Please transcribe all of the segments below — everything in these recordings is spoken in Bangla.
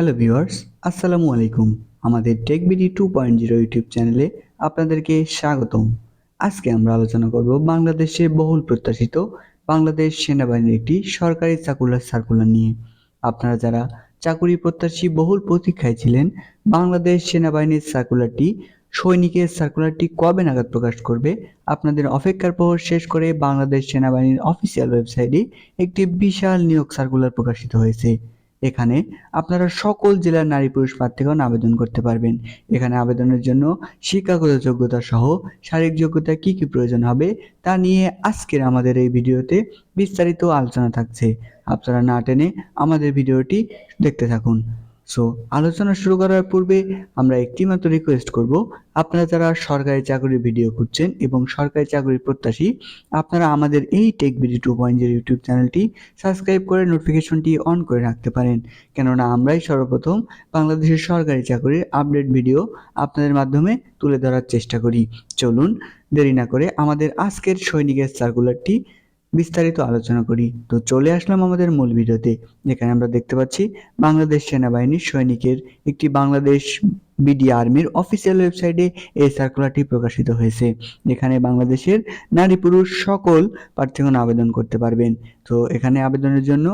হ্যালো ভিউয়ার্স, আসসালামু আলাইকুম। আমাদের Tech BD two point zero YouTube চ্যানেলে আপনাদেরকে স্বাগতম। আজকে আমরা আলোচনা করব বাংলাদেশে বহুল প্রত্যাশিত বাংলাদেশ সেনাবাহিনীর একটি সরকারি সার্কুলার সার্কুলার নিয়ে। আপনারা যারা চাকুরি প্রত্যাশী বহুল প্রতীক্ষায় ছিলেন, বাংলাদেশ সেনাবাহিনীর সার্কুলারটি সৈনিকের সার্কুলারটি কবে নাগাদ প্রকাশ করবে, আপনাদের অপেক্ষার প্রহর শেষ করে বাংলাদেশ সেনাবাহিনীর অফিসিয়াল ওয়েবসাইটে একটি বিশাল নিয়োগ সার্কুলার প্রকাশিত হয়েছে। এখানে আপনারা সকল জেলার নারী পুরুষ প্রার্থীগণ আবেদন করতে পারবেন। এখানে আবেদনের জন্য শিক্ষাগত যোগ্যতা সহ শারীরিক যোগ্যতা কি কি প্রয়োজন হবে তা নিয়ে আজকের আমাদের এই ভিডিওতে বিস্তারিত আলোচনা থাকছে। আপনারা না টেনে আমাদের ভিডিওটি দেখতে থাকুন। সো আলোচনা শুরু করার পূর্বে আমরা একটি মাত্র রিকোয়েস্ট করব, আপনারা যারা সরকারি চাকরির ভিডিও খুঁজছেন এবং সরকারি চাকরির প্রত্যাশী, আপনারা আমাদের এই Tech BD two point zero YouTube চ্যানেলটি সাবস্ক্রাইব করে নোটিফিকেশনটি অন করে রাখতে পারেন। কেননা আমরাই সর্বপ্রথম বাংলাদেশের সরকারি চাকরির আপডেট ভিডিও আপনাদের মাধ্যমে তুলে ধরার চেষ্টা করি। চলুন, দেরি না করে আমাদের আজকের সৈনিকের সার্কুলারটি বিস্তারিত আলোচনা করি। তো চলে আসলাম আমাদের মূল ভিডিওতে। যেখানে আমরা দেখতে পাচ্ছি বাংলাদেশ সেনাবাহিনীর সৈনিকের একটি বাংলাদেশ বিডি আর্মির অফিসিয়াল ওয়েবসাইটে এই সার্কুলারটি প্রকাশিত হয়েছে। এখানে বাংলাদেশের নারী পুরুষ সকল প্রার্থীগণ আবেদন করতে পারবেন। তো এখানে আবেদনের জন্য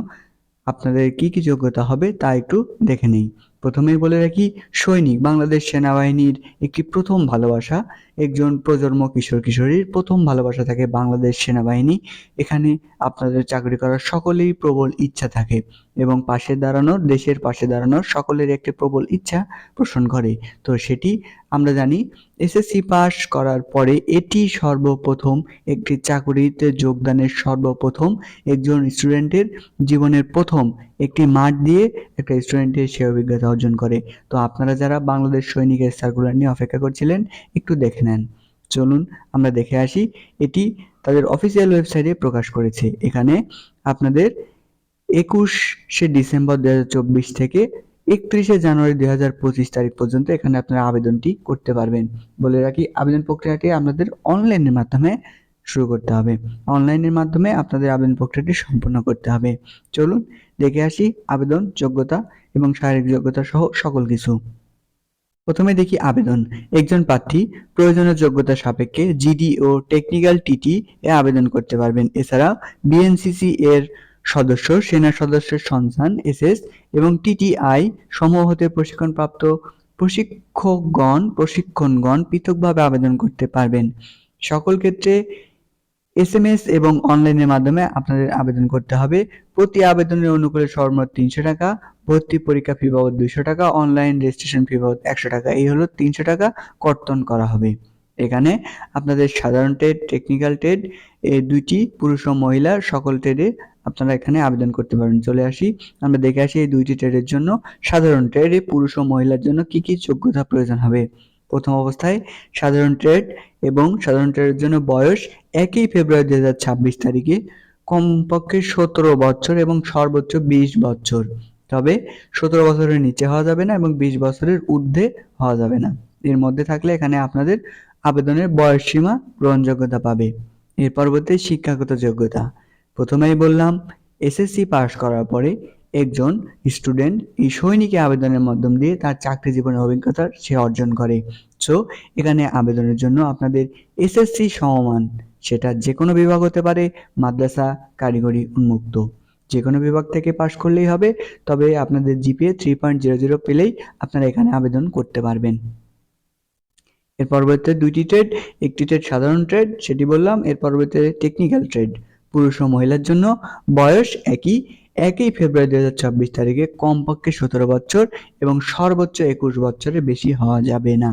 আপনাদের কি কি যোগ্যতা হবে তা একটু দেখে নেই। প্রথমেই বলে রাখি, সৈনিক, বাংলাদেশ সেনাবাহিনীর একটি প্রথম ভালোবাসা। একজন প্রজন্ম কিশোর, কিশোরীর প্রথম ভালোবাসা থাকে বাংলাদেশ সেনাবাহিনী। এখানে আপনাদের চাকরি করার সকলেই প্রবল ইচ্ছা থাকে এবং পাশে দাঁড়ানোর, দেশের পাশে দাঁড়ানোর সকলের একটি প্রবল ইচ্ছা পোষণ করে। তো সেটি আমরা জানি, এসএসসি পাস করার পরে এটি সর্বপ্রথম একটি চাকরিতে যোগদানের সর্বপ্রথম একজন স্টুডেন্টের জীবনের প্রথম একটি মাঠ দিয়ে একটা স্টুডেন্টের সে অভিজ্ঞতা অর্জন করে। তো আপনারা যারা বাংলাদেশ সৈনিকের সার্কুলার নিয়ে অপেক্ষা করছিলেন, একটু দেখে নেন। চলুন আমরা দেখে আসি, এটি তাদের অফিসিয়াল ওয়েবসাইটে প্রকাশ করেছে। এখানে আপনাদের একুশে ডিসেম্বর দু হাজার চব্বিশ থেকে একত্রিশে জানুয়ারি দুই হাজার পঁচিশ তারিখ পর্যন্ত এখানে আপনারা আবেদনটি করতে পারবেন। বলে রাখি, আবেদন প্রক্রিয়াটি আপনাদের অনলাইনের মাধ্যমে শুরু করতে হবে। অনলাইনের মাধ্যমে আপনাদের আবেদন প্রক্রিয়াটি সম্পূর্ণ করতে হবে। চলুন, দেখে আসি আবেদন, যোগ্যতা এবং শারীরিক যোগ্যতা সহ সকল কিছু। প্রথমে দেখি আবেদন। একজন প্রার্থী প্রয়োজনীয় যোগ্যতা সাপেক্ষে জিডি ও টেকনিক্যাল টিটি এ আবেদন করতে পারবেন। এছাড়া বিএনসিসি এর সদস্য, সেনা সদস্যের সন্ধান এসএস এবং টিটিআই সমূহ হতে প্রশিক্ষণপ্রাপ্ত প্রশিক্ষকগণ, প্রশিক্ষণগণ পৃথকভাবে আবেদন করতে পারবেন। সকল ক্ষেত্রে এসএমএস এবং অনলাইনের মাধ্যমে আপনাদের আবেদন করতে হবে। প্রতি আবেদনের অনুকূলে সর্বমোট তিনশো টাকা, ভর্তি পরীক্ষা ফি বাবদ দুইশো টাকা অনলাইন রেজিস্ট্রেশন ফি বাবদ একশো টাকা। এই হলো তিনশো টাকা কর্তন করা হবে। এখানে আপনাদের সাধারণ ট্রেড টেকনিক্যাল ট্রেড এই দুইটি পুরুষ ও মহিলা, সকল ট্রেডে আপনারা এখানে আবেদন করতে পারেন। চলে আসি, আমরা দেখে আসি এই দুইটি ট্রেডের জন্য সাধারণ ট্রেডে পুরুষ ও মহিলার জন্য কি কি যোগ্যতা প্রয়োজন হবে। প্রথম অবস্থায় সাধারণ ট্রেড এবং সাধারণ ট্রেডের জন্য বয়স একই ফেব্রুয়ারি দু হাজার ছাব্বিশ তারিখে, কমপক্ষে সতেরো বছর এবং সর্বোচ্চ বিশ বছর। তবে সতেরো বছরের নিচে হওয়া যাবে না এবং বিশ বছরের ঊর্ধ্বে হওয়া যাবে না। এর মধ্যে থাকলে এখানে আপনাদের আবেদনের বয়স সীমা গ্রহণযোগ্যতা পাবে। এর পরবর্তী শিক্ষাগত যোগ্যতা। প্রথমেই বললাম এসএসসি পাস করার পরে একজন স্টুডেন্ট এই সৈনিকে আবেদনের মাধ্যম দিয়ে তার চাকরি জীবনের অভিজ্ঞতা সে অর্জন করে। সো এখানে আবেদনের জন্য আপনাদের এসএসসি সমমান, সেটা যে কোনো বিভাগ হতে পারে, মাদ্রাসা, কারিগরি, উন্মুক্ত। যে কোনো বিভাগ থেকে পাশ করলেই হবে, তবে আপনাদের GPA three point zero zero পেলেই আপনারা এখানে আবেদন করতে পারবেন। এর পরবর্তীতে দুইটি ট্রেড একটি ট্রেড সাধারণ ট্রেড সেটি বললাম, এর পরবর্তীতে টেকনিক্যাল ট্রেড পুরুষ ও মহিলার জন্য বয়স একই একই ফেব্রুয়ারি দু হাজার চব্বিশ তারিখে কমপক্ষে সতেরো বছর এবং সর্বোচ্চ একুশ বছরের বেশি হওয়া যাবে না।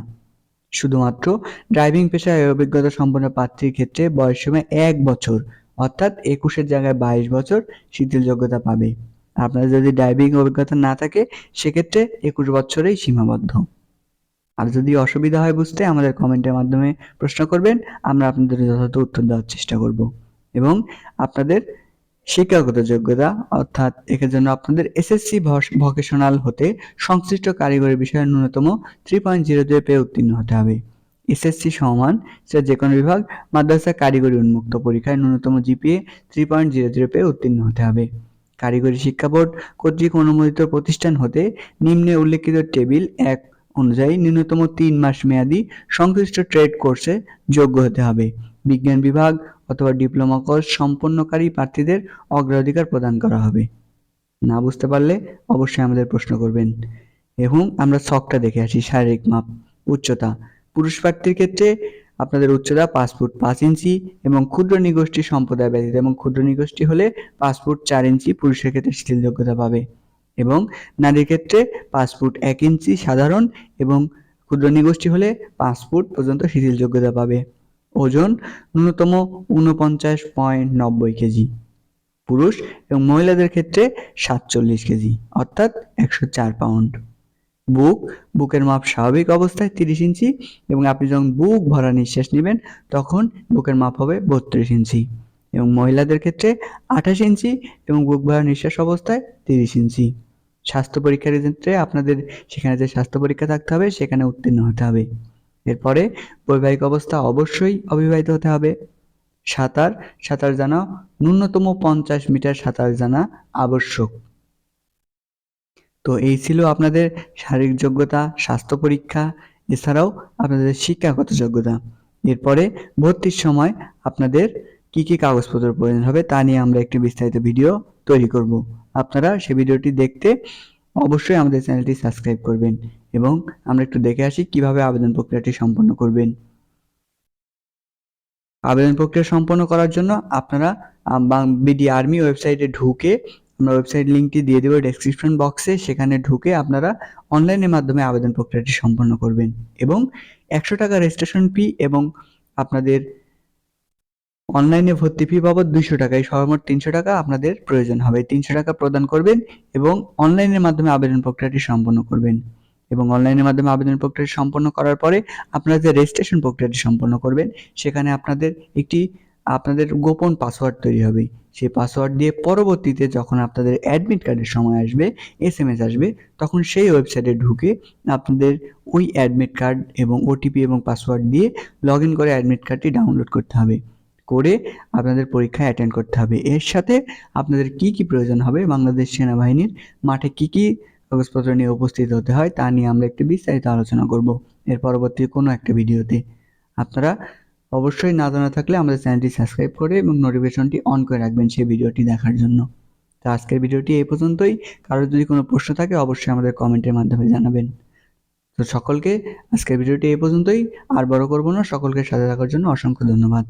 শুধুমাত্র ড্রাইভিং পেশায় অভিজ্ঞতা সম্পন্ন প্রার্থীর ক্ষেত্রে বয়স সময় এক বছর, অর্থাৎ একুশের জায়গায় বাইশ বছর শিথিল যোগ্যতা পাবে। আপনার যদি ড্রাইভিং অভিজ্ঞতা না থাকে, সেক্ষেত্রে একুশ বছরেই সীমাবদ্ধ। আর যদি অসুবিধা হয় বুঝতে আমাদের কমেন্টের মাধ্যমে প্রশ্ন করবেন, আমরা আপনাদের যথাযথ উত্তর দেওয়ার চেষ্টা করব। এবং আপনাদের শিক্ষাগত যোগ্যতা, অর্থাৎ এর জন্য আপনাদের এসএসসি ভকেশনাল হতে সংশ্লিষ্ট কারিগরি বিষয়ে ন্যূনতম থ্রি পয়েন্ট জিরো দুই পেয়ে উত্তীর্ণ হতে হবে। এসএসসি সমান সেটা যে কোনো বিভাগ, মাদ্রাসা কারিগরি উন্মুক্ত পরীক্ষায় ন্যূনতম GPA three point zero zero পেয়ে উত্তীর্ণ হতে হবে। কারিগরি শিক্ষা বোর্ড কর্তৃক অনুমোদিত প্রতিষ্ঠান হতে নিম্নে উল্লেখিত টেবিল এক অনুযায়ী ন্যূনতম তিন মাস মেয়াদি সংশ্লিষ্ট ট্রেড কোর্সে যোগ্য হতে হবে। বিজ্ঞান বিভাগ অথবা ডিপ্লোমা কোর্স সম্পন্নকারী প্রার্থীদের অগ্রাধিকার প্রদান করা হবে। না বুঝতে পারলে অবশ্যই আমাদের প্রশ্ন করবেন। এবং আমরা ছকটা দেখে আসি, শারীরিক মাপ, উচ্চতা। পুরুষ প্রার্থীর ক্ষেত্রে আপনাদের উচ্চতা পাঁচ ফুট পাঁচ ইঞ্চি এবং ক্ষুদ্র নিগোষ্ঠী সম্প্রদায় ব্যতীত এবং ক্ষুদ্র নিগোষ্ঠী হলে পাঁচ ফুট চার ইঞ্চি পুরুষের ক্ষেত্রে শিথিল যোগ্যতা পাবে এবং নারীর ক্ষেত্রে পাঁচ ফুট এক ইঞ্চি সাধারণ এবং ক্ষুদ্র নিগোষ্ঠী হলে পাঁচ ফুট পর্যন্ত শিথিল যোগ্যতা পাবে। ওজন ন্যূনতম উনপঞ্চাশ পয়েন্ট নব্বই কেজি। পুরুষ এবং মহিলাদের ক্ষেত্রে সাতচল্লিশ কেজি, অর্থাৎ একশো চার পাউন্ড। বুক, বুকের মাপ স্বাভাবিক অবস্থায় তিরিশ ইঞ্চি এবং আপনি যখন বুক ভরা নিঃশ্বাস নেবেন, তখন বুকের মাপ হবে বত্রিশ ইঞ্চি এবং মহিলাদের ক্ষেত্রে আঠাশ ইঞ্চি এবং বুক ভরা নিঃশ্বাস অবস্থায় তিরিশ ইঞ্চি। স্বাস্থ্য পরীক্ষার ক্ষেত্রে আপনাদের সেখানে যে স্বাস্থ্য পরীক্ষা থাকতে হবে, সেখানে উত্তীর্ণ হতে হবে। এরপরে বৈবাহিক অবস্থা অবশ্যই অবিবাহিত হতে হবে। সাঁতার সাঁতার জানা ন্যূনতম পঞ্চাশ মিটার সাঁতার জানা আবশ্যক। তো এই ছিল আপনাদের শারীরিক যোগ্যতা, স্বাস্থ্য পরীক্ষা, এছাড়াও আপনাদের শিক্ষাগত যোগ্যতা। এরপরে ভর্তির সময় আপনাদের কি কি কাগজপত্র প্রয়োজন হবে তা নিয়ে আমরা একটি বিস্তারিত ভিডিও তৈরি করব। আপনারা সেই ভিডিওটি দেখতে অবশ্যই আমাদের চ্যানেলটি সাবস্ক্রাইব করবেন এবং আমরা একটু দেখে আসি কীভাবে আবেদন প্রক্রিয়াটি সম্পন্ন করবেন। আবেদন প্রক্রিয়া সম্পন্ন করার জন্য আপনারা বিডি আর্মি ওয়েবসাইটে ঢুকে আমরা ওয়েবসাইট লিঙ্কটি দিয়ে দেবো ডেসক্রিপশন বক্সে। সেখানে ঢুকে আপনারা অনলাইনের মাধ্যমে আবেদন প্রক্রিয়াটি সম্পন্ন করবেন এবং একশো টাকা রেজিস্ট্রেশন ফি এবং আপনাদের অনলাইনে ভর্তি ফি বাবদ দুইশো টাকায় সর্বমোট তিনশো টাকা আপনাদের প্রয়োজন হবে। তিনশো টাকা প্রদান করবেন এবং অনলাইনের মাধ্যমে আবেদন প্রক্রিয়াটি সম্পন্ন করবেন। এবং অনলাইনের মাধ্যমে আবেদন প্রক্রিয়া সম্পন্ন করার পরে আপনারা যে রেজিস্ট্রেশন প্রক্রিয়াটি সম্পন্ন করবেন, সেখানে আপনাদের একটি, আপনাদের গোপন পাসওয়ার্ড তৈরি হবে। সেই পাসওয়ার্ড দিয়ে পরবর্তীতে যখন আপনাদের অ্যাডমিট কার্ডের সময় আসবে এস এম এস আসবে, তখন সেই ওয়েবসাইটে ঢুকে আপনাদের ওই অ্যাডমিট কার্ড এবং ওটিপি এবং পাসওয়ার্ড দিয়ে লগ ইন করে অ্যাডমিট কার্ডটি ডাউনলোড করতে হবে। করে আপনাদের পরীক্ষা অ্যাটেন্ড করতে হবে। এর সাথে আপনাদের কি কি প্রয়োজন হবে? বাংলাদেশ সেনাবাহিনীর মাঠে কি কি কাগজপত্র নিয়ে উপস্থিত হতে হয় তা নিয়ে আমরা একটি বিস্তারিত আলোচনা করব এর পরবর্তী কোনো একটা ভিডিওতে। আপনারা অবশ্যই না জানা থাকলে আমাদের চ্যানেলটি সাবস্ক্রাইব করে এবং নোটিফিকেশনটি অন করে রাখবেন সেই ভিডিওটি দেখার জন্য। তো আজকের ভিডিওটি এই পর্যন্তই। কারোর যদি কোনো প্রশ্ন থাকে অবশ্যই আমাদের কমেন্টের মাধ্যমে জানাবেন। তো সকলকে আজকের ভিডিওটি এই পর্যন্তই। আর বড় করব না, সকলকে সাথে থাকার জন্য অসংখ্য ধন্যবাদ।